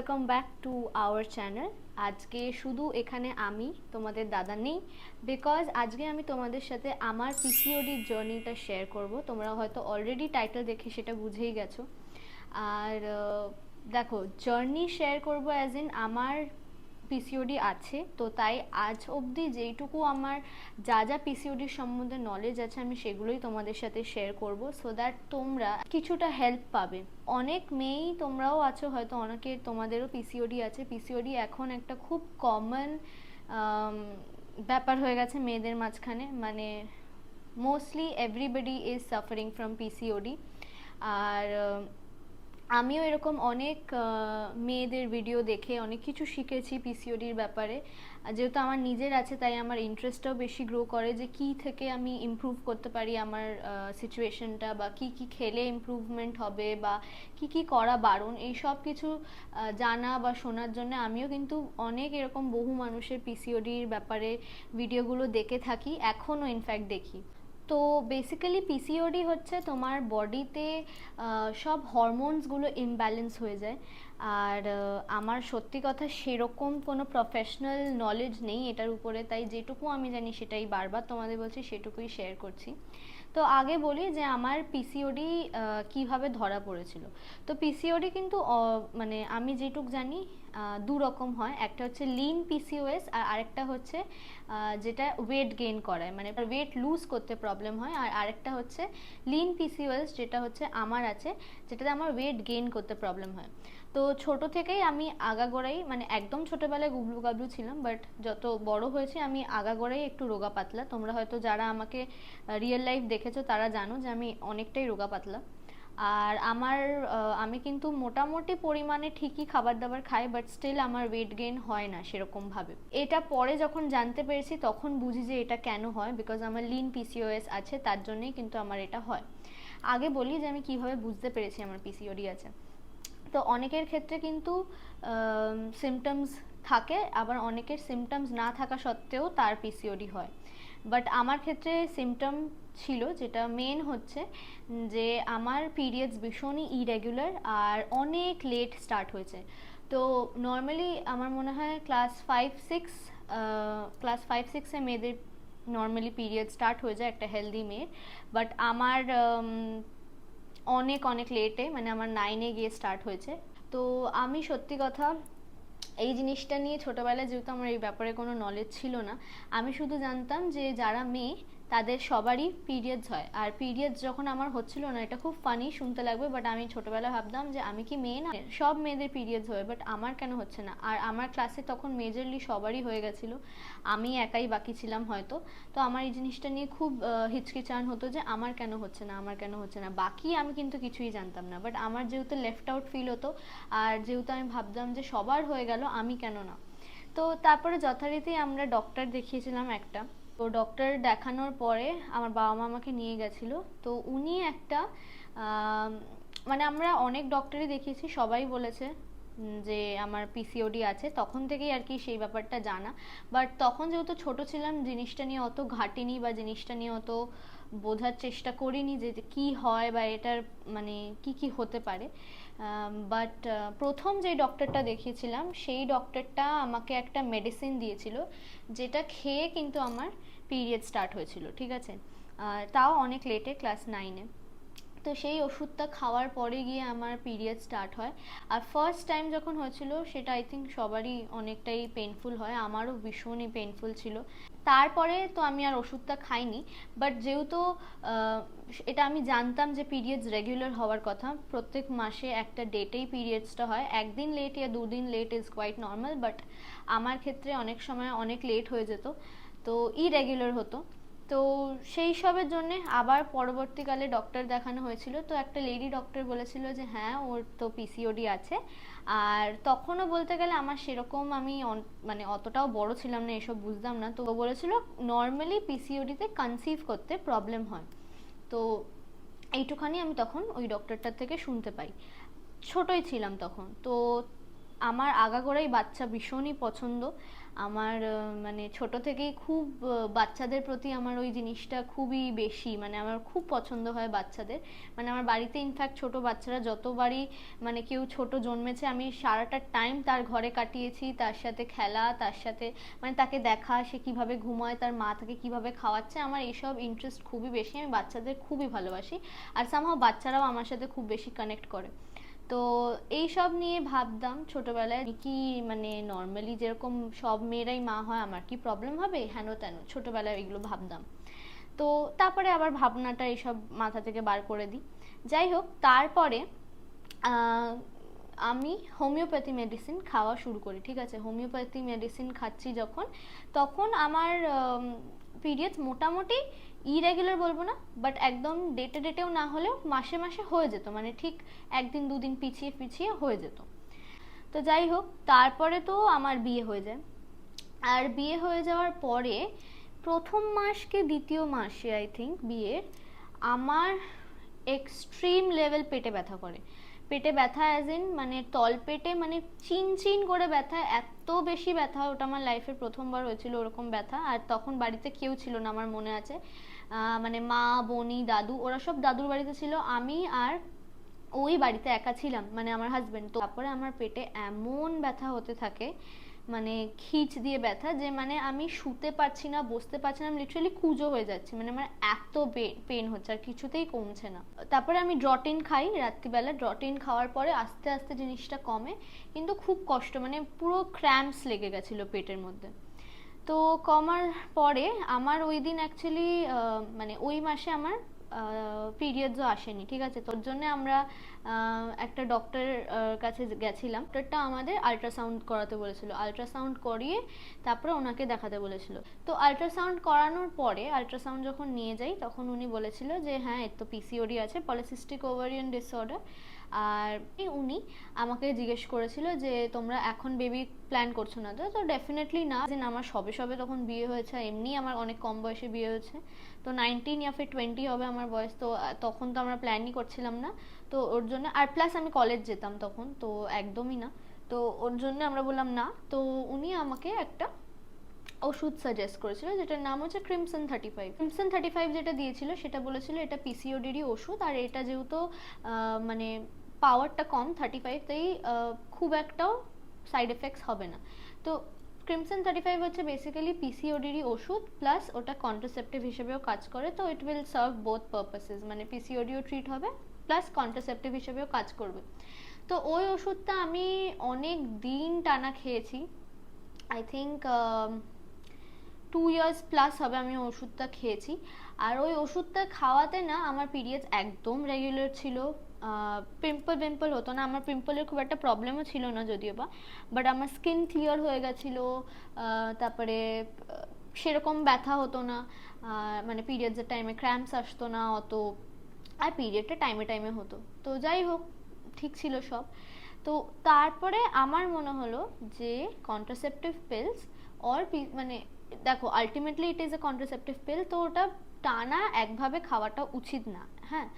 Welcome back to our channel আজকে শুধু এখানে আমি, তোমাদের দাদা নেই বিকজ আজকে আমি তোমাদের সাথে আমার পিসিওডির জার্নিটা শেয়ার করব। তোমরা হয়তো অলরেডি টাইটেল দেখে সেটা বুঝেই গেছো। আর দেখো জার্নি শেয়ার করব অ্যাজ ইন আমার পিসিওডি আছে, তো তাই আজ অবধি যেইটুকু আমার যা যা পিসিওডির সম্বন্ধে নলেজ আছে, আমি সেগুলোই তোমাদের সাথে শেয়ার করব সো দ্যাট তোমরা কিছুটা হেল্প পাবে। অনেক মেয়েই তোমরাও আছো, হয়তো অনেকের তোমাদেরও পিসিওডি আছে। পিসিওডি এখন একটা খুব কমন ব্যাপার হয়ে গেছে মেয়েদের মাঝখানে মানে mostly everybody is suffering from PCOD আর আমিও এরকম অনেক মেয়েদের ভিডিও দেখে অনেক কিছু শিখেছি পিসিওডির ব্যাপারে। যেহেতু আমার নিজের আছে, তাই আমার ইন্টারেস্টটাও বেশি গ্রো করে যে কি থেকে আমি ইমপ্রুভ করতে পারি আমার সিচুয়েশনটা বা কি কি খেলে ইমপ্রুভমেন্ট হবে বা কি কি করা বারণ। এই সব কিছু জানা বা শোনার জন্য আমিও কিন্তু অনেক এরকম বহু মানুষের পিসিওডির ব্যাপারে ভিডিওগুলো দেখে থাকি এখনও ইনফ্যাক্ট দেখি। তো বেসিক্যালি পিসিওডি হচ্ছে তোমার বডিতে সব হরমোনসগুলো ইমব্যালেন্স হয়ে যায়। আর আমার সত্যি কথা সেরকম কোনো প্রফেশনাল নলেজ নেই এটার উপরে, তাই যেটুকু আমি জানি সেটাই বারবার তোমাদের বলছি, সেটুকুই শেয়ার করছি। তো আগে বলি যে আমার পিসিওডি কীভাবে ধরা পড়েছিল। তো পিসিওডি কিন্তু মানে আমি যেটুক জানি দু রকম হয়। একটা হচ্ছে লিন পিসিওএস আর আরেকটা হচ্ছে যেটা ওয়েট গেইন করায়। মানে ওয়েট লুজ করতে প্রবলেম হয়। আর আরেকটা হচ্ছে লিন পিসিওএস যেটা হচ্ছে আমার আছে, যেটাতে আমার ওয়েট গেইন করতে প্রবলেম হয়। তো ছোট থেকেই আমি আগাগোড়াই মানে একদম ছোটবেলায় গুবলু গাবলু ছিলাম বাট যত বড় হয়েছে আমি আগাগোড়াই একটু রোগা পাতলা তোমরা হয়তো যারা আমাকে রিয়েল লাইফ দেখেছ তারা জানো যে আমি অনেকটাই রোগা পাতলা আর আমার আমি কিন্তু মোটামুটি পরিমাণে ঠিকই খাবার দাবার খাই বাট স্টিল আমার ওয়েট গেইন হয় না সেরকমভাবে। এটা পরে যখন জানতে পেরেছি তখন বুঝি যে এটা কেন হয় বিকজ আমার লিন পিসিওএস আছে, তার জন্যই কিন্তু আমার এটা হয়। আগে বলি যে আমি কীভাবে বুঝতে পেরেছি আমার পিসিওডি আছে। তো অনেকের ক্ষেত্রে কিন্তু সিমটমস থাকে, আবার অনেকের সিমটমস না থাকা সত্ত্বেও তার পিসিওডি হয়। বাট আমার ক্ষেত্রে সিমটম ছিল, যেটা মেন হচ্ছে, যে আমার পিরিয়ডস ভীষণই ইরেগুলার আর অনেক লেট স্টার্ট হয়েছে। তো নর্মালি আমার মনে হয় class five six class five সিক্সে মেয়েদের নর্মালি পিরিয়ড স্টার্ট হয়ে যায় একটা হেলদি মেয়ের। বাট আমার অনেক অনেক লেটে মানে আমার নাইনে গিয়ে স্টার্ট হয়েছে। তো আমি সত্যি কথা, এই জিনিসটা নিয়ে ছোটবেলায় যেহেতু আমার এই ব্যাপারে কোনো নলেজ ছিল না, আমি শুধু জানতাম যে যারা মেয়ে তাদের সবারই পিরিয়ডস হয়। আর পিরিয়ডস যখন আমার হচ্ছিল না, এটা খুব ফানি শুনতে লাগবে বাট আমি ছোটোবেলায় ভাবতাম যে আমি কি মেয়ে না? সব মেয়েদের পিরিয়ডস হয় বাট আমার কেন হচ্ছে না? আর আমার ক্লাসে তখন মেজরলি সবারই হয়ে গেছিল। আমি একাই বাকি ছিলাম হয়তো। তো আমার এই জিনিসটা নিয়ে খুব হিচকিচান হতো যে আমার কেন হচ্ছে না, আমার কেন হচ্ছে না? বাকি আমি কিন্তু কিছুই জানতাম না বাট আমার যেহেতু লেফট আউট ফিল হতো, আর যেহেতু আমি ভাবতাম যে সবার হয়ে গেল, আমি কেন না? তো তারপরে যথারীতি আমরা ডক্টর দেখিয়েছিলাম একটা। তো ডক্টর দেখানোর পরে আমার বাবা মা আমাকে নিয়ে গেছিল। তো উনি একটা মানে আমরা অনেক ডক্টরই দেখিয়েছি, সবাই বলেছে যে আমার পিসিওডি আছে। তখন থেকেই আর কি সেই ব্যাপারটা জানা। বাট তখন যেহেতু ছোট ছিলাম, জিনিসটা নিয়ে অত ঘাটিনি বা জিনিসটা নিয়ে অত বোঝার চেষ্টা করিনি যে কি হয় বা এটার মানে কি কি হতে পারে। বাট প্রথম যে ডক্টরটা দেখিয়েছিলাম, সেই ডক্টরটা আমাকে একটা মেডিসিন দিয়েছিল, যেটা খেয়ে কিন্তু আমার পিরিয়ড স্টার্ট হয়েছিল, ঠিক আছে? তাও অনেক লেটে ক্লাস নাইনে তো সেই ওষুধটা খাওয়ার পরে গিয়ে আমার পিরিয়ড স্টার্ট হয়। আর ফার্স্ট টাইম যখন হয়েছিল, সেটা আই থিঙ্ক সবারই অনেকটাই পেনফুল হয়, আমারও ভীষণই পেনফুল ছিল। তারপরে তো আমি আর ওষুধটা খাইনি বাট যেহেতু এটা আমি জানতাম যে পিরিয়ডস রেগুলার হওয়ার কথা, প্রত্যেক মাসে একটা ডেটেই পিরিয়ডসটা হয়। একদিন লেট ইয়া, দুদিন late is quite normal but আমার ক্ষেত্রে অনেক সময় অনেক লেট হয়ে যেত, তো ইরেগুলার হতো। তো সেই সবের জন্যে আবার পরবর্তীকালে ডক্টর দেখানো হয়েছিল। তো একটা লেডি ডক্টর বলেছিল যে হ্যাঁ ওর তো পিসিওডি আছে। আর তখনও বলতে গেলে আমার সেরকম আমি মানে অতটাও বড় ছিলাম না, এসব বুঝতাম না। তো বলেছিল নর্মালি পিসিওডিতে কনসিভ করতে প্রবলেম হয়। তো এইটুখানি আমি তখন ওই ডক্টরটার থেকে শুনতে পাই। ছোটই ছিলাম তখন। তো আমার আগাগোড়াই বাচ্চা ভীষণই পছন্দ। আমার মানে ছোট থেকেই খুব বাচ্চাদের প্রতি আমার ওই জিনিসটা খুবই বেশি মানে আমার খুব পছন্দ হয় বাচ্চাদের। মানে আমার বাড়িতে ইনফ্যাক্ট ছোট বাচ্চারা যতবারই মানে কেউ ছোট জন্মেছে, আমি সারাটা টাইম তার ঘরে কাটিয়েছি, তার সাথে খেলা, তার সাথে মানে তাকে দেখা, সে কীভাবে ঘুমায়, তার মা তাকে কীভাবে খাওয়াচ্ছে, আমার এইসব ইন্টারেস্ট খুবই বেশি, আমি বাচ্চাদের খুবই ভালোবাসি। আর সামহাও বাচ্চারাও আমার সাথে খুব বেশি কানেক্ট করে। তো এই সব নিয়ে ভাবতাম ছোটবেলায় কি মানে নর্মালি যেরকম সব মেয়েরাই মা হয়, আমার কি প্রবলেম হবে? হেন তেন ছোটবেলায় এগুলো ভাবতাম। তো তারপরে আবার ভাবনাটা এইসব মাথা থেকে বার করে দিই। যাই হোক, তারপরে আমি হোমিওপ্যাথি মেডিসিন খাওয়া শুরু করি, ঠিক আছে? হোমিওপ্যাথি মেডিসিন খাচ্ছি যখন, তখন আমার পিরিয়ডস মোটামুটি ইরেগুলার বলব না বাট একদম ডেটে ডেটেও না হলেও মাসে মাসে হয়ে যেত মানে ঠিক একদিন দুদিন পিছিয়ে পিছিয়ে হয়ে যেত। তো যাই হোক, তারপরে তো আমার বিয়ে হয়ে যায়। আর বিয়ে হয়ে যাওয়ার পরে প্রথম মাস কি দ্বিতীয় মাসে আই থিঙ্ক বিয়ের, আমার এক্সট্রিম লেভেল পেটে ব্যথা করে। পেটে ব্যথা অ্যাজ ইন মানে তল পেটে মানে চিন চিন করে ব্যথা, এত বেশি ব্যথা, ওটা আমার লাইফের প্রথমবার হয়েছিল ওরকম ব্যথা। আর তখন বাড়িতে কেউ ছিল না আমার মনে আছে। মানে মা, বনি, দাদু, ওরা সব দাদুর বাড়িতে ছিল। আমি আর ওই বাড়িতে একা ছিলাম মানে আমার হাজবেন্ড তো তারপরে আমার পেটে এমন ব্যথা হতে থাকে মানে খিচ দিয়ে ব্যথা যে মানে আমি শুতে পারছি না, বসতে পারছি না, আমি লিটারালি কুজো হয়ে যাচ্ছি। মানে আমার এত পেন হচ্ছে আর কিছুতেই কমছে না। তারপরে আমি ড্রটিন খাই, রাত্রিবেলা ড্রটিন খাওয়ার পরে আস্তে আস্তে জিনিসটা কমে, কিন্তু খুব কষ্ট মানে পুরো ক্র্যাম্পস লেগে গেছিল পেটের মধ্যে। তো কমার পরে আমার ওই দিন অ্যাকচুয়ালি মানে ওই মাসে আমার পিরিয়ডসও আসেনি, ঠিক আছে? তোর জন্য আমরা একটা ডক্টরের কাছে গেছিলাম। ডক্টরটা আমাদের আল্ট্রাসাউন্ড করাতে বলেছিল। আল্ট্রাসাউন্ড করিয়ে তারপরে ওনাকে দেখাতে বলেছিল। তো আল্ট্রাসাউন্ড করানোর পরে আল্ট্রাসাউন্ড যখন নিয়ে যাই, তখন উনি বলেছিল যে হ্যাঁ এর তো পিসিওডি আছে পলিসিস্টিক ওভারিয়ান ডিসঅর্ডার আর উনি আমাকে জিজ্ঞেস করেছিল যে, তোমরা এখন বেবি প্ল্যান করছ না তো? তো ডেফিনেটলি না। যে আমার সবে সবে তখন বিয়ে হয়েছে এমনি আমার অনেক কম বয়সে বিয়ে হয়েছে। তো নাইনটিন ইয়া ফির টোয়েন্টি হবে আমার বয়স, তো তখন তো আমরা প্ল্যানই করছিলাম না। তো ওর জন্য, আর প্লাস আমি কলেজ যেতাম তখন, তো একদমই না। তো ওর জন্য আমরা বললাম, না। তো উনি আমাকে একটা ওষুধ সাজেস্ট করেছিল, যেটার নাম হচ্ছে Krimson thirty five Krimson thirty five যেটা দিয়েছিল, সেটা বলেছিল এটা পিসিওডিরই ওষুধ, আর এটা যেহেতু মানে পাওয়ারটা কম থার্টি ফাইভ তাই খুব একটাও সাইড এফেক্টস হবে না। তো ক্রিমসন থার্টি ফাইভ হচ্ছে বেসিক্যালি পিসিওডিরই ওষুধ প্লাস ওটা কন্ট্রাসেপটিভ হিসেবেও কাজ করে, তো it will serve both purposes মানে পিসিওডিও ট্রিট হবে প্লাস কন্ট্রাসেপটিভ হিসেবেও কাজ করবে। তো ওই ওষুধটা আমি অনেক দিন টানা খেয়েছি। I think two years plus হবে আমি ওষুধটা খেয়েছি। আর ওই ওষুধটা খাওয়াতে না আমার পিরিয়ডস একদম রেগুলার ছিল। পিম্পল পিম্পল হতো না। আমার পিম্পলের খুব একটা প্রবলেমও ছিল না যদিও বা। বাট আমার স্কিন ক্লিয়ার হয়ে গেছিল। তারপরে সেরকম ব্যথা হতো না। মানে পিরিয়ডসের টাইমে ক্র্যাম্পস আসতো না অত। আর পিরিয়ডটা টাইমে টাইমে হতো। তো যাই হোক, ঠিক ছিল সব। তো তারপরে আমার মনে হলো যে কন্ট্রাসেপটিভ পিলস অর মানে দেখো ultimately it is a contraceptive pill তো ওটা টানা একভাবে খাওয়াটা উচিত না হ্যাঁ?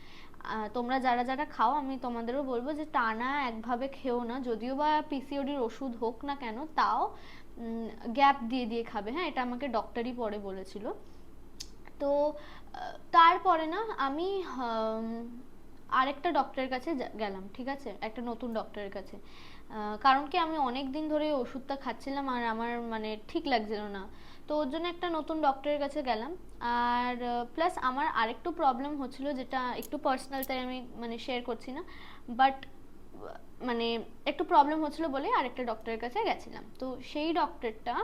তোমরা যারা যারা খাও, আমি তোমাদেরও বলব যে টানা একভাবে খেও না, যদিও বা পিসিওডির ওষুধ হোক না কেন, তাও গ্যাপ দিয়ে দিয়ে খাবে হ্যাঁ? এটা আমাকে ডক্টরই পরে বলেছিল। তো তারপরে না, আমি আরেকটা ডক্টরের কাছে গেলাম, ঠিক আছে? একটা নতুন ডক্টরের কাছে। কারণ কি, আমি অনেক দিন ধরে ওষুধটা খাচ্ছিলাম, আর আমার মানে ঠিক লাগছিল না। তো ওর জন্য একটা নতুন ডক্টরের কাছে গেলাম। আর প্লাস আমার আরেকটু প্রবলেম হচ্ছিল যেটা একটু পার্সোনাল তাই আমি মানে শেয়ার করছি না। বাট মানে একটু প্রবলেম হচ্ছিল বলে আরেকটা ডক্টরের কাছে গেছিলাম। তো সেই ডক্টরটা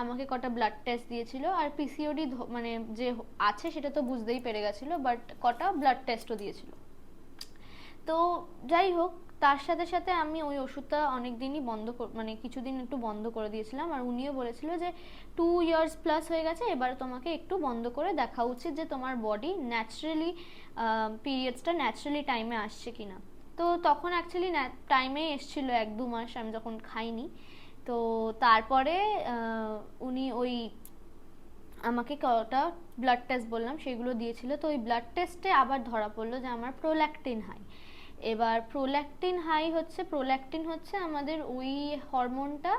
আমাকে কটা ব্লাড টেস্ট দিয়েছিল আর পিসিওডি মানে যে আছে সেটা তো বুঝতেই পেরে গেছিল বাট কটা ব্লাড টেস্টও দিয়েছিল। তো যাই হোক তার সাথে সাথে আমি ওই ওষুধটা অনেক দিনই বন্ধ মানে কিছুদিন একটু বন্ধ করে দিয়েছিলাম। আর উনিও বলেছিল যে টু ইয়ার্স প্লাস হয়ে গেছে, এবার তোমাকে একটু বন্ধ করে দেখা উচিত যে তোমার বডি ন্যাচারালি পিরিয়ডসটা ন্যাচারালি টাইমে আসছে কিনা তো তখন অ্যাকচুয়ালি টাইমে এসছিল এক দু মাস, আমি যখন খাইনি। তো তারপরে উনি ওই আমাকে কটা ব্লাড টেস্ট বললাম, সেগুলো দিয়েছিল। তো ওই ব্লাড টেস্টে আবার ধরা পড়ল যে আমার প্রোল্যাক্টিন হাই এবার প্রোল্যাকটিন হাই হচ্ছে প্রোল্যাকটিন হচ্ছে আমাদের ওই হরমোনটা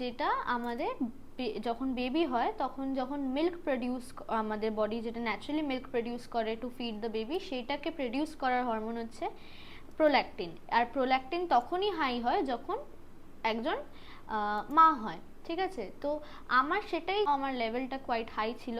যেটা আমাদের যখন বেবি হয়, তখন যখন মিল্ক প্রডিউস আমাদের বডি যেটা ন্যাচারালি মিল্ক প্রডিউস করে টু ফিড দ্য বেবি সেটাকে প্রডিউস করার হরমোন হচ্ছে প্রোল্যাকটিন আর প্রোল্যাকটিন তখনই হাই হয় যখন একজন মা হয়, ঠিক আছে? তো আমার সেটাই, আমার লেভেলটা কোয়াইট হাই ছিল।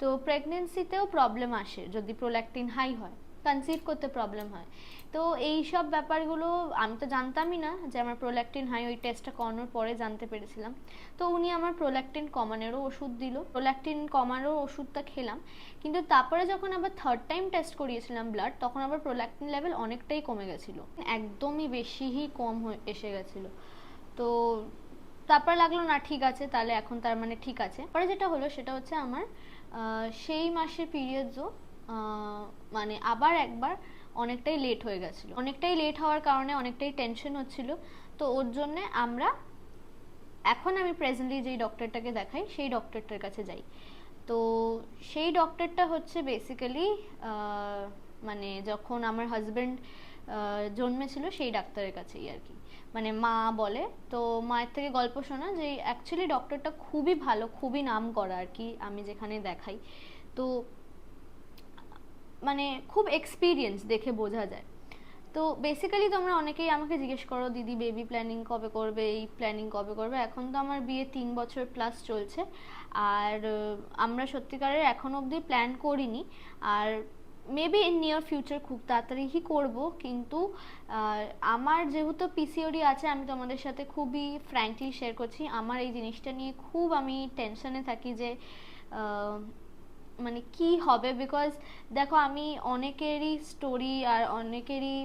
তো প্রেগনেন্সিতেও প্রবলেম আসে যদি প্রোল্যাকটিন হাই হয়। কনসিভ করতে প্রবলেম হয়। তো এই সব ব্যাপারগুলো আমি তো জানতামই না যে আমার প্রোল্যাকটিন হাই ওই টেস্টটা করানোর পরে জানতে পেরেছিলাম। তো উনি আমার প্রোল্যাকটিন কমানোরও ওষুধ দিল। প্রোল্যাকটিন কমানোর ওষুধটা খেলাম। কিন্তু তারপরে যখন আবার থার্ড টাইম টেস্ট করিয়েছিলাম ব্লাড তখন আবার প্রোল্যাকটিন লেভেল অনেকটাই কমে গেছিল। একদমই বেশিই কম হয়ে, এসে গেছিল। তো তারপর লাগল, না, ঠিক আছে, তাহলে এখন তার মানে ঠিক আছে। পরে যেটা হলো, সেটা হচ্ছে আমার সেই মাসের পিরিয়ডসও মানে আবার একবার অনেকটাই লেট হয়ে গেছিল। অনেকটাই লেট হওয়ার কারণে অনেকটাই টেনশন হচ্ছিল। তো ওর জন্যে আমরা, এখন আমি প্রেজেন্টলি যেই ডক্টরটাকে দেখাই, সেই ডক্টরটার কাছে যাই। তো সেই ডক্টরটা হচ্ছে বেসিক্যালি মানে যখন আমার হাজব্যান্ড জন্মেছিল সেই ডাক্তারের কাছেই আর কি। মানে মা বলে। তো মায়ের থেকে গল্প শোনা যে অ্যাকচুয়ালি ডক্টরটা খুবই ভালো, খুবই নাম করা আর কি, আমি যেখানে দেখাই। তো মানে খুব এক্সপিরিয়েন্স দেখে বোঝা যায়। তো বেসিক্যালি তোমরা অনেকেই আমাকে জিজ্ঞেস করো, দিদি বেবি প্ল্যানিং কবে করবে? এই প্ল্যানিং কবে করবে? এখন তো আমার বিয়ে তিন বছর প্লাস চলছে। আর আমরা সত্যিকারের এখন অবধি প্ল্যান করিনি। আর মেবি ইন নিয়ার ফিউচার খুব তাড়াতাড়িই করব। কিন্তু আমার যেহেতু পিসিওডি আছে, আমি তোমাদের সাথে খুবই ফ্র্যাঙ্কলি শেয়ার করছি। আমার এই জিনিসটা নিয়ে খুব আমি টেনশনে থাকি যে মানে কি হবে? বিকজ দেখো, আমি অনেকেরই স্টোরি আর অনেকেরই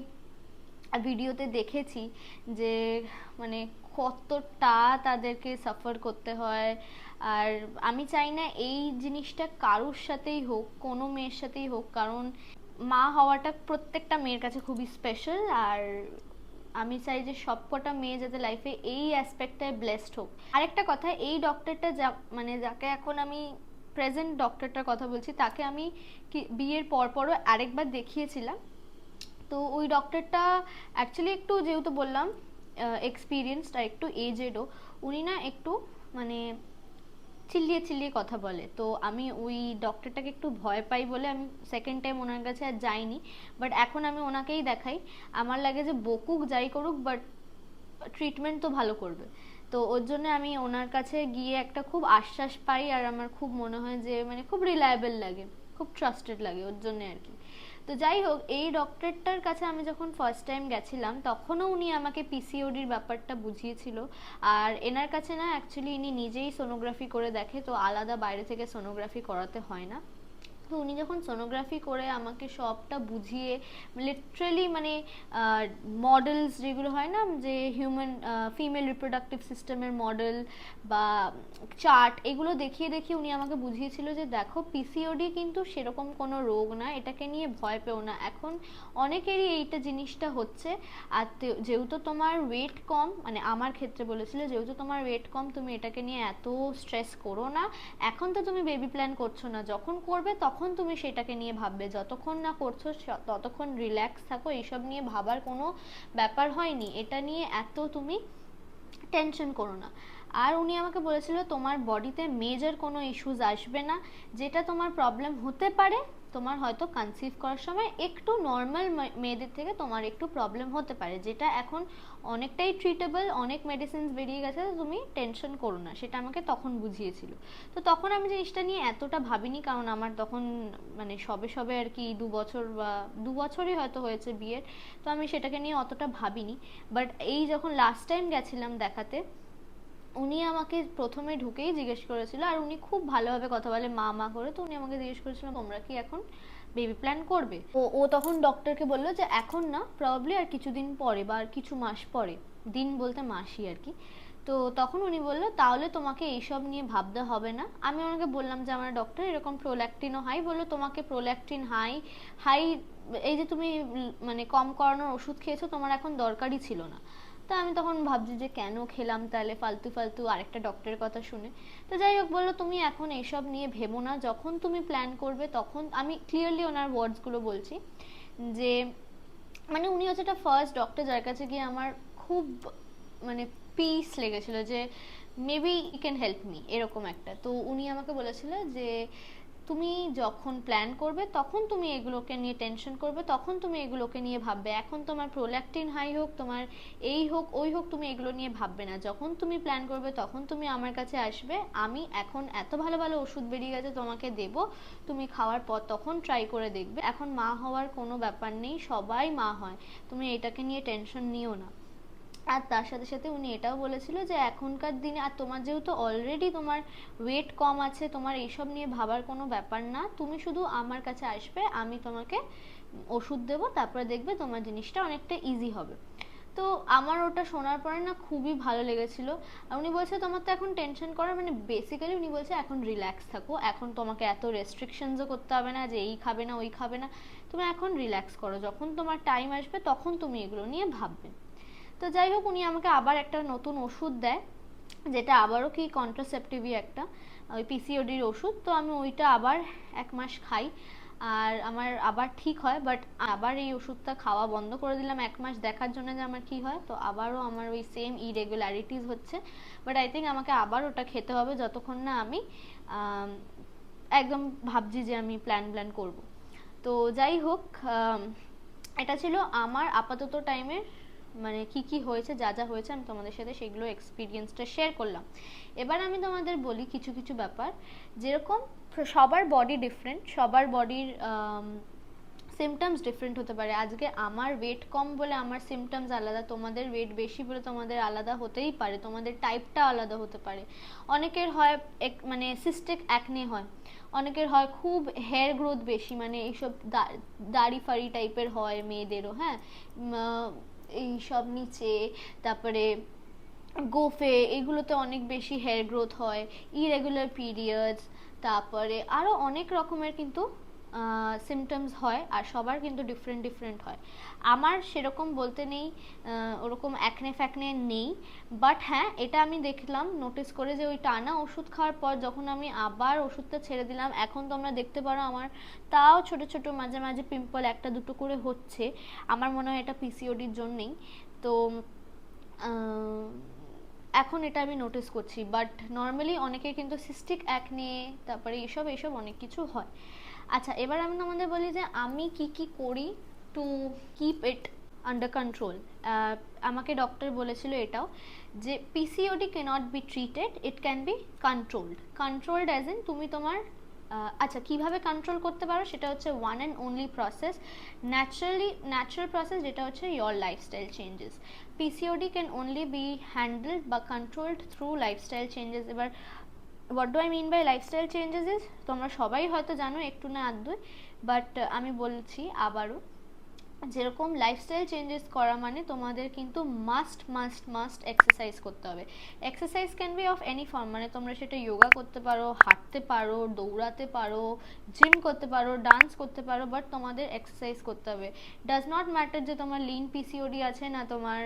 ভিডিওতে দেখেছি যে মানে কতটা তাদেরকে সাফার করতে হয়। আর আমি চাই না এই জিনিসটা কারোর সাথেই হোক, কোনো মেয়ের সাথেই হোক। কারণ মা হওয়াটা প্রত্যেকটা মেয়ের কাছে খুবই স্পেশাল আর আমি চাই যে সবকটা মেয়ে যাতে লাইফে এই অ্যাসপেক্টটায় ব্লেসড হোক। আরেকটা কথা, এই ডক্টরটা যা মানে যাকে এখন আমি প্রেজেন্ট ডক্টরটার কথা বলছি, তাকে আমি বিয়ের পরপরও আরেকবার দেখিয়েছিলাম। তো ওই ডক্টরটা অ্যাকচুয়ালি একটু যেহেতু বললাম এক্সপিরিয়েন্সড আর একটু এজেডও উনি না একটু মানে চিল্লিয়ে চিল্লিয়ে কথা বলে। তো আমি ওই ডক্টরটাকে একটু ভয় পাই বলে আমি সেকেন্ড টাইম ওনার কাছে আর যাইনি বাট এখন আমি ওনাকেই দেখাই। আমার লাগে যে বকুক যাই করুক বাট ট্রিটমেন্ট তো ভালো করবে। তো ওর জন্য আমি ওনার কাছে গিয়ে একটা খুব আশ্বাস পাই আর আমার খুব মনে হয় যে মানে খুব রিলায়েবল লাগে, খুব ট্রাস্টেড লাগে ওর জন্য আর কি। তো যাই হোক, এই ডক্টরটার কাছে আমি যখন ফার্স্ট টাইম গেছিলাম, তখনও উনি আমাকে পিসিওডির ব্যাপারটা বুঝিয়েছিল। আর এনার কাছে না অ্যাকচুয়ালি ইনি নিজেই সোনোগ্রাফি করে দেখে, তো আলাদা বাইরে থেকে সোনোগ্রাফি করাতে হয় না। তো উনি যখন সোনোগ্রাফি করে আমাকে সবটা বুঝিয়ে লিটারেলি মানে মডেলস যেগুলো হয় না, যে হিউম্যান ফিমেল রিপ্রোডাক্টিভ সিস্টেমের মডেল বা চার্ট এগুলো দেখিয়ে দেখিয়ে উনি আমাকে বুঝিয়েছিল যে দেখো পিসিওডি কিন্তু সেরকম কোনো রোগ না, এটাকে নিয়ে ভয় পেও না। এখন অনেকেরই এইটা জিনিসটা হচ্ছে, আর যেহেতু তোমার ওয়েট কম মানে আমার ক্ষেত্রে বলেছিল, যেহেতু তোমার ওয়েট কম, তুমি এটাকে নিয়ে এত স্ট্রেস করো না। এখন তো তুমি বেবি প্ল্যান করছ না, যখন করবে তখন তুমি সেটাকে নিয়ে ভাববে, যতক্ষণ না করছ ততক্ষণ রিল্যাক্স থাকো, এইসব নিয়ে ভাবার কোনো ব্যাপার হয়নি। এটা নিয়ে এত তুমি টেনশন করো না। আর উনি আমাকে বলেছিল, তোমার বডিতে মেজর কোনো ইস্যুস আসবে না। যেটা তোমার প্রবলেম হতে পারে, তোমার হয়তো কনসিভ করার সময় একটু নর্মাল মেয়েদের থেকে তোমার একটু প্রবলেম হতে পারে। যেটা এখন অনেকটাই ট্রিটেবল অনেক মেডিসিনস বেরিয়ে গেছে, তুমি টেনশন করো না। সেটা আমাকে তখন বুঝিয়েছিল। তো তখন আমি জিনিসটা নিয়ে এতটা ভাবিনি, কারণ আমার তখন মানে সবে সবে আর কি দু বছর বা দু বছরই হয়তো হয়েছে বিয়ের, তো আমি সেটাকে নিয়ে অতটা ভাবিনি। বাট এই যখন লাস্ট টাইম গেছিলাম দেখাতে উনি আমাকে প্রথমে ঢুকেই জিজ্ঞেস করেছিল, আর উনি খুব ভালোভাবে কথা বলে, মা মা করে। তো উনি আমাকে জিজ্ঞেস করেছিল, তোমরা কি এখন বেবি প্ল্যান করবে? ও ও তখন ডক্টরকে বলল যে, এখন না প্রবাবলি আর কিছুদিন পরে বা আর কিছু মাস পরে, দিন বলতে মাসই আর কি। তো তখন উনি বলল, তাহলে তোমাকে এইসব নিয়ে ভাবতে হবে না। আমি ওনাকে বললাম যে, আমার ডক্টর এরকম প্রোল্যাকটিনও হাই বলল, তোমাকে প্রোল্যাকটিন হাই হাই এই যে তুমি মানে কম করানোর ওষুধ খেয়েছো, তোমার এখন দরকারই ছিল না। তো আমি তখন ভাবছি যে কেন খেলাম তাহলে ফালতু ফালতু আরেকটা ডক্টরের কথা শুনে। তো যাই হোক, বলল, তুমি এখন এইসব নিয়ে ভেবো না। যখন তুমি প্ল্যান করবে তখন আমি ক্লিয়ারলি ওনার ওয়ার্ডসগুলো বলছি যে মানে উনি হচ্ছে একটা ফার্স্ট ডক্টর যার কাছে গিয়ে আমার খুব মানে পিস লেগেছিল যে maybe he can help me এরকম একটা। তো উনি আমাকে বলেছিল যে তুমি যখন প্ল্যান করবে, তখন তুমি এগুলোকে নিয়ে টেনশন করবে, তখন তুমি এগুলোকে নিয়ে ভাববে। এখন তোমার প্রোল্যাকটিন হাই হোক, তোমার এই হোক, ওই হোক, তুমি এগুলো নিয়ে ভাববে না। যখন তুমি প্ল্যান করবে, তখন তুমি আমার কাছে আসবে, আমি এখন এত ভালো ভালো ওষুধ বেরিয়ে গেছে, তোমাকে দেব, তুমি খাওয়ার পর তখন ট্রাই করে দেখবে। এখন মা হওয়ার কোনো ব্যাপার নেই, সবাই মা হয়। তুমি এটাকে নিয়ে টেনশন নিও না। আর তার সাথে সাথে উনি এটাও বলেছিল যে এখনকার দিনে, আর তোমার যেহেতু অলরেডি তোমার ওয়েট কম আছে, তোমার এইসব নিয়ে ভাবার কোনো ব্যাপার না, তুমি শুধু আমার কাছে আসবে, আমি তোমাকে ওষুধ দেবো, তারপরে দেখবে তোমার জিনিসটা অনেকটা ইজি হবে। তো আমার ওটা শোনার পরে না খুবই ভালো লেগেছিল। আর উনি বলছে, তোমার তো এখন টেনশন করার মানে বেসিক্যালি উনি বলছে, এখন রিল্যাক্স থাকো, এখন তোমাকে এত রেস্ট্রিকশনসও করতে হবে না যে এই খাবে না, ওই খাবে না। তুমি এখন রিল্যাক্স করো, যখন তোমার টাইম আসবে, তখন তুমি এগুলো নিয়ে ভাববে। তো যাই হোক, উনি আমাকে আবার একটা নতুন ওষুধ দেয়, যেটা আবারও কি কন্ট্রাসেপটিভই একটা, ওই পিসিওডির ওষুধ। তো আমি ওইটা আবার এক মাস খাই, আর আমার আবার ঠিক হয় বাট আবার এই ওষুধটা খাওয়া বন্ধ করে দিলাম এক মাস দেখার জন্য যে আমার কি হয়। তো আবারও আমার ওই সেম ইরেগুলারিটিস হচ্ছে বাট আই থিঙ্ক আমাকে আবার ওটা খেতে হবে যতক্ষণ না আমি একদম ভাবছি যে আমি প্ল্যান প্ল্যান করব। তো যাই হোক এটা ছিল আমার আপাতত টাইমের মানে কি কি হয়েছে, যা যা হয়েছে, আমি তোমাদের সাথে সেগুলো এক্সপিরিয়েন্সটা শেয়ার করলাম। এবার আমি তোমাদের বলি কিছু কিছু ব্যাপার। যেরকম সবার বডি ডিফারেন্ট সবার বডির সিমটমস ডিফারেন্ট হতে পারে। আজকে আমার ওয়েট কম বলে আমার সিমটমস আলাদা, তোমাদের ওয়েট বেশি বলে তোমাদের আলাদা হতেই পারে, তোমাদের টাইপটা আলাদা হতে পারে। অনেকের হয় এক মানে সিস্টেক অ্যাকনে হয়, অনেকের হয় খুব হেয়ার গ্রোথ বেশি মানে এইসব দাড়ি ফাড়ি টাইপের হয় মেয়েদেরও হ্যাঁ? এই সব নিচে, তারপরে গোফে, এগুলোতে অনেক বেশি হেয়ার গ্রোথ হয় ইরেগুলার পিরিয়ডস তারপরে আরও অনেক রকমের কিন্তু সিমটমস হয় আর সবার কিন্তু ডিফারেন্ট ডিফারেন্ট হয়। আমার সেরকম বলতে নেই ওরকম অ্যাকনে ফ্যাকনে নেই। বাট হ্যাঁ এটা আমি দেখলাম নোটিস করে যে ওই টানা ওষুধ খাওয়ার পর যখন আমি আবার ওষুধটা ছেড়ে দিলাম, এখন তোমরা দেখতে পারো আমার তাও ছোট ছোট, মাঝে মাঝে পিম্পল একটা, দুটো করে হচ্ছে। আমার মনে হয় এটা পিসিওডির জন্যেই। তো এখন এটা আমি নোটিস করছি। বাট নর্মালি অনেকের কিন্তু সিস্টিক অ্যাকনে তারপরে এসব এসব অনেক কিছু হয়। আচ্ছা এবার আমি তোমাদের বলি যে আমি কি কি করি to keep it under control আমাকে ডক্টর বলেছিল এটাও যে PCOD can't be treated it can be controlled controlled as in তুমি তোমার আচ্ছা কীভাবে কন্ট্রোল করতে পারো সেটা হচ্ছে one and only process naturally natural process যেটা হচ্ছে your lifestyle changes PCOD can only be handled বা কন্ট্রোলড থ্রু লাইফস্টাইল চেঞ্জেস এবার what do I mean by lifestyle changes is তোমরা সবাই হয়তো জানো, একটু না আধটুই বাট আমি বলছি আবারও, যেরকম লাইফস্টাইল চেঞ্জেস করা মানে তোমাদের কিন্তু মাস্ট মাস্ট মাস্ট এক্সারসাইজ করতে হবে। Exercise can be of any form মানে তোমরা সেটা যোগা করতে পারো, হাঁটতে পারো, দৌড়াতে পারো জিম করতে পারো ডান্স করতে পারো বাট তোমাদের এক্সারসাইজ করতে হবে। ডাজ নট ম্যাটার যে তোমার লিন পিসিওডি আছে না তোমার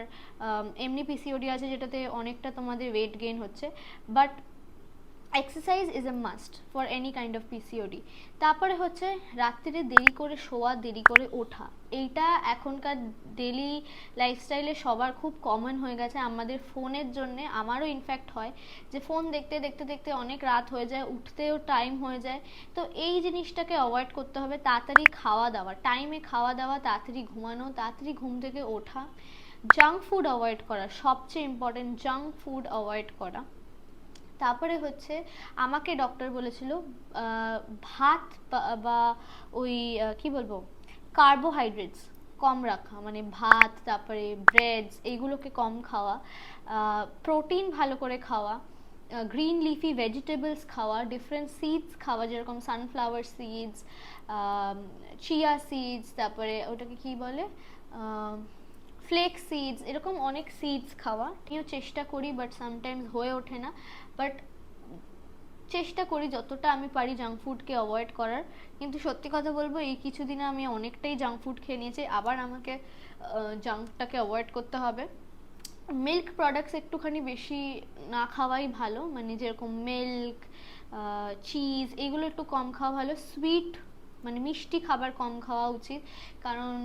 এমনি পিসিওডি আছে যেটাতে অনেকটা তোমাদের ওয়েট গেইন হচ্ছে but exercise is a must for any kind of PCOD তারপরে হচ্ছে রাত্রিরে দেরি করে শোয়া, দেরি করে ওঠা। এইটা এখনকার ডেলি লাইফস্টাইলে সবার খুব কমন হয়ে গেছে। আমাদের ফোনের জন্যে আমারও ইনফ্যাক্ট হয় যে ফোন দেখতে দেখতে দেখতে অনেক রাত হয়ে যায়, উঠতেও টাইম হয়ে যায়। তো এই জিনিসটাকে অ্যাভয়েড করতে হবে, তাড়াতাড়ি খাওয়া দাওয়া। টাইমে খাওয়া দাওয়া, তাড়াতাড়ি ঘুমানো, তাড়াতাড়ি ঘুম থেকে ওঠা। জাঙ্ক ফুড অ্যাভয়েড করা, সবচেয়ে ইম্পর্টেন্ট জাঙ্ক ফুড অ্যাভয়েড করা। তারপরে হচ্ছে আমাকে ডক্টর বলেছিল ভাত বা ওই কি বলব? কার্বোহাইড্রেটস কম রাখা মানে ভাত, তারপরে ব্রেডস এইগুলোকে কম খাওয়া প্রোটিন ভালো করে খাওয়া গ্রিন লিফি ভেজিটেবলস খাওয়া ডিফারেন্ট সিডস খাওয়া, যেরকম সানফ্লাওয়ার সিডস চিয়া সিডস তারপরে ওটাকে কি বলে? ফ্লেক্স সিডস এরকম অনেক সিডস খাওয়া। আমিও চেষ্টা করি বাট সামটাইমস হয়ে ওঠে না। বাট চেষ্টা করি যতটা আমি পারি জাঙ্ক ফুডকে অ্যাভয়েড করার। কিন্তু সত্যি কথা বলব, এই কিছুদিনে আমি অনেকটাই জাঙ্ক ফুড খেয়ে নিয়েছি। আবার আমাকে জাঙ্কটাকে অ্যাভয়েড করতে হবে। মিল্ক প্রোডাক্টস একটুখানি বেশি না খাওয়াই ভালো। মানে যেরকম মিল্ক চিজ এগুলো একটু কম খাওয়া ভালো। সুইট মানে মিষ্টি খাবার কম খাওয়া উচিত। কারণ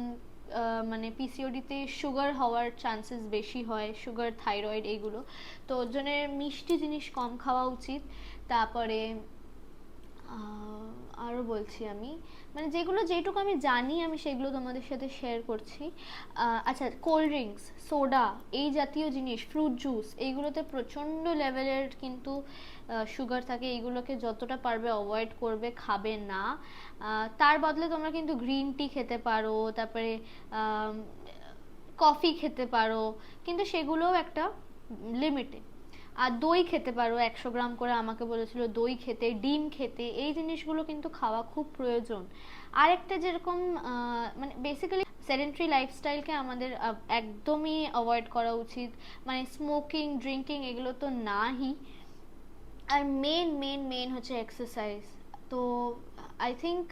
মানে পিসিওডিতে সুগার হওয়ার চান্সেস বেশি হয় সুগার থাইরয়েড এইগুলো তো ওর জন্য মিষ্টি জিনিস কম খাওয়া উচিত। তারপরে আহ, আরও বলছি আমি। মানে যেগুলো যেটুকু আমি জানি, আমি সেগুলো তোমাদের সাথে শেয়ার করছি। আচ্ছা কোল্ড ড্রিঙ্কস সোডা এই জাতীয় জিনিস ফ্রুট জুস এইগুলোতে প্রচণ্ড লেভেলের কিন্তু সুগার থাকে। এইগুলোকে যতটা পারবে অ্যাভয়েড করবে, খাবে না। তার বদলে তোমরা কিন্তু গ্রিন টি খেতে পারো, তারপরে কফি খেতে পারো। কিন্তু সেগুলোও একটা লিমিটে আর দই খেতে পারো, একশো গ্রাম করে আমাকে বলেছিল দই খেতে, ডিম খেতে, এই জিনিসগুলো কিন্তু খাওয়া খুব প্রয়োজন। আরেকটা যেরকম মানে বেসিক্যালি সেডেন্ট্রি লাইফস্টাইলকে আমাদের একদমই অ্যাভয়েড করা উচিত। মানে স্মোকিং ড্রিঙ্কিং এগুলো তো নাহি। আর মেন মেন মেন হচ্ছে এক্সারসাইজ তো আই থিঙ্ক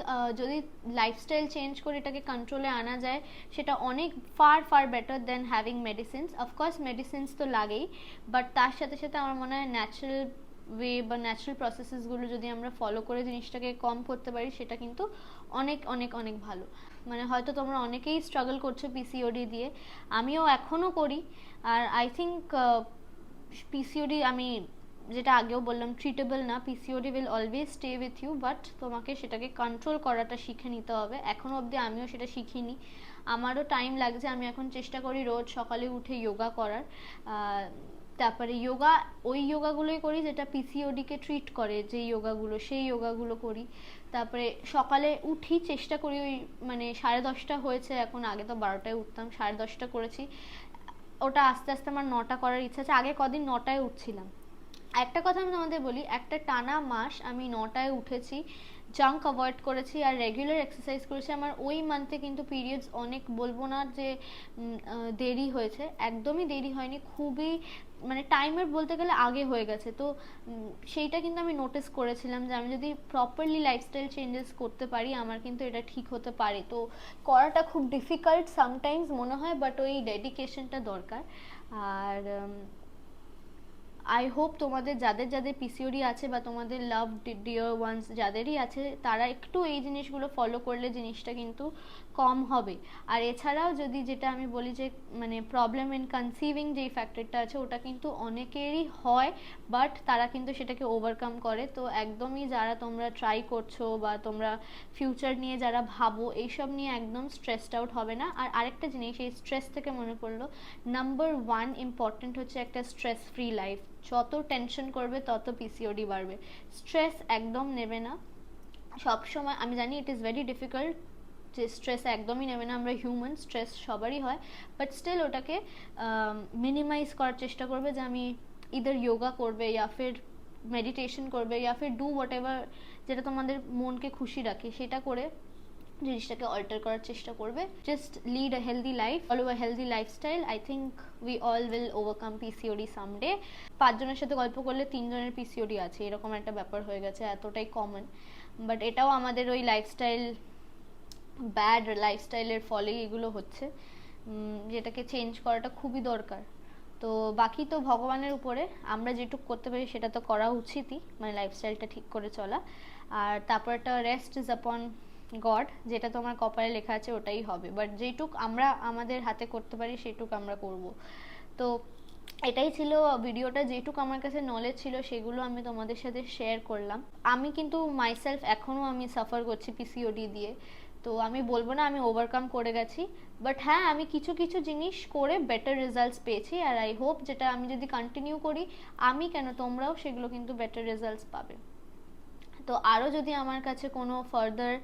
যদি লাইফস্টাইল চেঞ্জ করে এটাকে কন্ট্রোলে আনা যায়, সেটা অনেক far far better than having medicines of course medicines তো লাগেই বাট তার সাথে সাথে আমার মনে হয় ন্যাচারাল ওয়ে বা ন্যাচারাল প্রসেসেসগুলো যদি আমরা ফলো করে জিনিসটাকে কম করতে পারি, সেটা কিন্তু অনেক অনেক অনেক ভালো। মানে হয়তো তোমরা অনেকেই স্ট্রাগল করছ পিসিওডি দিয়ে। আমিও এখনও করি, আর আই থিঙ্ক পিসিওডি আমি যেটা আগেও বললাম ট্রিটেবল না PCOD will always stay with you but তোমাকে সেটাকে কন্ট্রোল করাটা শিখে নিতে হবে। এখনও অবধি আমিও সেটা শিখিনি। আমারও টাইম লাগছে, আমি এখন চেষ্টা করি রোজ সকালে উঠে যোগা করার। তারপরে যোগা ওই যোগাগুলোই করি যেটা পিসিওডিকে ট্রিট করে, যে যোগাগুলো সেই যোগাগুলো করি। তারপরে সকালে উঠি, চেষ্টা করি ওই মানে সাড়ে দশটা হয়েছে, এখন আগে তো বারোটায় উঠতাম, সাড়ে দশটা করেছি। ওটা আস্তে আস্তে আমার নটা করার ইচ্ছা আছে। আগে কদিন নটায় উঠছিলাম। একটা কথা আমি তোমাদের বলি, একটা টানা মাস আমি নটায় উঠেছি জাঙ্ক অ্যাভয়েড করেছি আর রেগুলার এক্সারসাইজ করেছি। আমার ওই মান্থে কিন্তু পিরিয়ডস অনেক বলব না যে দেরি হয়েছে। একদমই দেরি হয়নি, খুবই মানে টাইমের বলতে গেলে আগে হয়ে গেছে। তো সেইটা কিন্তু আমি নোটিস করেছিলাম যে আমি যদি প্রপারলি লাইফস্টাইল চেঞ্জেস করতে পারি, আমার কিন্তু এটা ঠিক হতে পারে। তো, করাটা খুব ডিফিকাল্ট সামটাইমস মনে হয় বাট ওই ডেডিকেশনটা দরকার। আর আই হোপ তোমাদের যাদের যাদের পিসিওডি আছে বা তোমাদের লাভ ডিয়ার ওয়ান্স যাদেরই আছে, তারা একটু এই জিনিসগুলো ফলো করলে জিনিসটা কিন্তু কম হবে। আর এছাড়াও যদি যেটা আমি বলি যে মানে প্রবলেম ইন কনসিভিং যেই ফ্যাক্টরটা আছে, ওটা কিন্তু অনেকেরই হয় বাট তারা কিন্তু সেটাকে ওভারকাম করে। তো একদমই যারা তোমরা ট্রাই করছ বা তোমরা ফিউচার নিয়ে যারা ভাবো, এইসব নিয়ে একদম স্ট্রেসড আউট হবে না। আর আরেকটা জিনিস, এই স্ট্রেস থেকে মনে পড়ল নাম্বার ওয়ান ইম্পর্টেন্ট হচ্ছে একটা স্ট্রেস ফ্রি লাইফ যত টেনশন করবে, তত পিসিওডি বাড়বে। স্ট্রেস একদম নেবে না। সব সময় আমি জানি ইট ইজ ভেরি ডিফিকাল্ট যে স্ট্রেস একদমই নেবে না, আমরা হিউম্যান স্ট্রেস সবারই হয় বাট স্টিল ওটাকে মিনিমাইজ করার চেষ্টা করবে যে আমি ইদার যোগা করবে ইয়া ফির মেডিটেশন করবে ইয়া ফির ডু হোয়াট এভার যেটা তোমাদের মনকে খুশি রাখে, সেটা করে জিনিসটাকে অল্টার করার চেষ্টা করবে। Just lead a healthy life follow a healthy lifestyle I think we all will overcome PCOD someday পাঁচজনের সাথে গল্প করলে তিনজনের পিসিওডি আছে, এরকম একটা ব্যাপার হয়ে গেছে, এতটাই কমন বাট এটাও আমাদের ওই লাইফস্টাইল ব্যাড লাইফস্টাইলের ফলেই এগুলো হচ্ছে। যেটাকে চেঞ্জ করাটা খুবই দরকার। তো বাকি তো ভগবানের উপরে আমরা যেটুক করতে পারি সেটা তো করা উচিতই মানে লাইফস্টাইলটা ঠিক করে চলা। আর তারপর একটা রেস্ট ইজ আপন গড যেটা তোমার কপালে লেখা আছে ওটাই হবে। বাট যেটুক আমরা আমাদের হাতে করতে পারি সেটুক আমরা করব। তো এটাই ছিল ভিডিওটা, যেটুকু আমার কাছে নলেজ ছিল সেগুলো আমি তোমাদের সাথে শেয়ার করলাম। আমি কিন্তু মাইসেলফ এখনও আমি সাফার করছি পিসিওডি দিয়ে। তো আমি বলব না আমি ওভারকাম করে গেছি বাট হ্যাঁ আমি কিছু কিছু জিনিস করে বেটার রেজাল্টস পেয়েছি, আর আই হোপ যেটা আমি যদি কন্টিনিউ করি, আমি কেন তোমরাও সেগুলো কিন্তু বেটার রেজাল্টস পাবে। তো আরও যদি আমার কাছে কোনো ফার্দার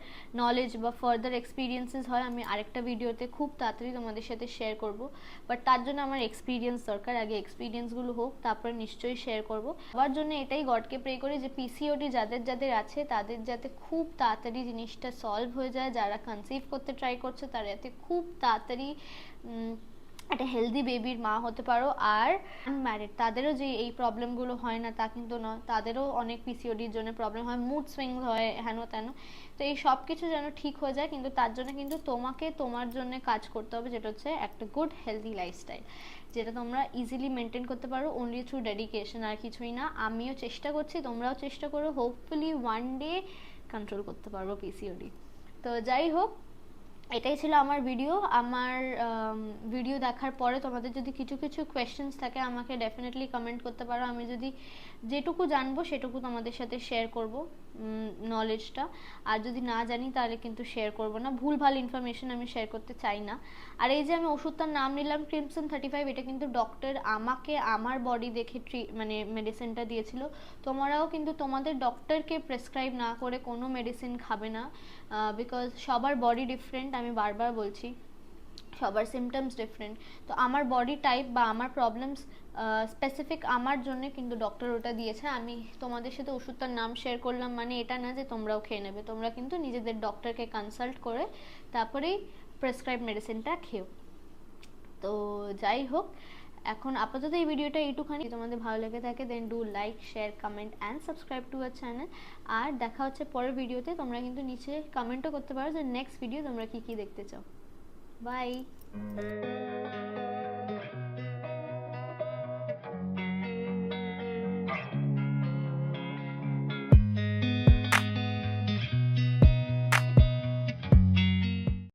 নলেজ বা ফার্দার এক্সপিরিয়েন্সেস হয়, আমি আরেকটা ভিডিওতে খুব তাড়াতাড়ি তোমাদের সাথে শেয়ার করব। বাট তার জন্য আমার এক্সপিরিয়েন্স দরকার। আগে এক্সপিরিয়েন্সগুলো হোক, তারপরে নিশ্চয়ই শেয়ার করব। সবার জন্য এটাই গডকে প্রে করি যে পিসিওডি যাদের যাদের আছে, তাদের যাতে খুব তাড়াতাড়ি জিনিসটা সলভ হয়ে যায়। যারা কনসিভ করতে ট্রাই করছে, তারা যাতে খুব তাড়াতাড়ি একটা হেলদি বেবির মা হতে পারো আর আনম্যারিড তাদেরও যে এই প্রবলেমগুলো হয় না, তা কিন্তু নয়। তাদেরও অনেক পিসিওডির জন্য প্রবলেম হয় মুড সুইং হয়, হেন তেন। তো এই সব কিছু যেন ঠিক হয়ে যায়, কিন্তু তার জন্য কিন্তু তোমাকে তোমার জন্য কাজ করতে হবে, যেটা হচ্ছে একটা গুড হেলদি লাইফস্টাইল যেটা তোমরা ইজিলি মেনটেন করতে পারো অনলি থ্রু ডেডিকেশন আর কিছুই না। আমিও চেষ্টা করছি, তোমরাও চেষ্টা করো হোপফুলি ওয়ান ডে কন্ট্রোল করতে পারব পিসিওডি তো যাই হোক এটাই ছিল আমার ভিডিও আমার ভিডিও দেখার পরে তোমাদের যদি কিছু কিছু কোয়েশ্চেন্স থাকে, আমাকে ডেফিনেটলি কমেন্ট করতে পারো। আমি যদি যেটুকু জানব, সেটুকু তোমাদের সাথে শেয়ার করব নলেজটা আর যদি না জানি, তাহলে কিন্তু শেয়ার করব না। ভুল, ভালো ইনফরমেশন আমি শেয়ার করতে চাই না। আর এই যে আমি ওষুধটার নাম নিলাম ক্রিমসন থার্টি ফাইভ এটা কিন্তু ডক্টর আমাকে আমার বডি দেখে ট্রি মানে মেডিসিনটা দিয়েছিল। তোমরাও কিন্তু তোমাদের ডক্টরকে প্রেসক্রাইব না করে কোনো মেডিসিন খাবে না বিকজ সবার বডি ডিফারেন্ট আমি বারবার বলছি। সবার সিমটমস ডিফারেন্ট তো আমার বডি টাইপ বা আমার প্রবলেমস স্পেসিফিক আমার জন্য কিন্তু ডক্টর ওটা দিয়েছে। আমি তোমাদের সাথে ওষুধটার নাম শেয়ার করলাম মানে এটা না যে তোমরাও খেয়ে নেবে। তোমরা কিন্তু নিজেদের ডক্টরকে কনসাল্ট করে তারপরেই প্রেসক্রাইব মেডিসিনটা খেও। তো যাই হোক, এখন আপাতত এই ভিডিওটা এইটুখানি। তোমাদের ভালো লেগে থাকে then do like share comment and subscribe to our channel আর দেখা হচ্ছে পরের ভিডিওতে তোমরা কিন্তু নিচে কমেন্টও করতে পারো যে নেক্সট ভিডিও তোমরা কী কী দেখতে চাও। বাই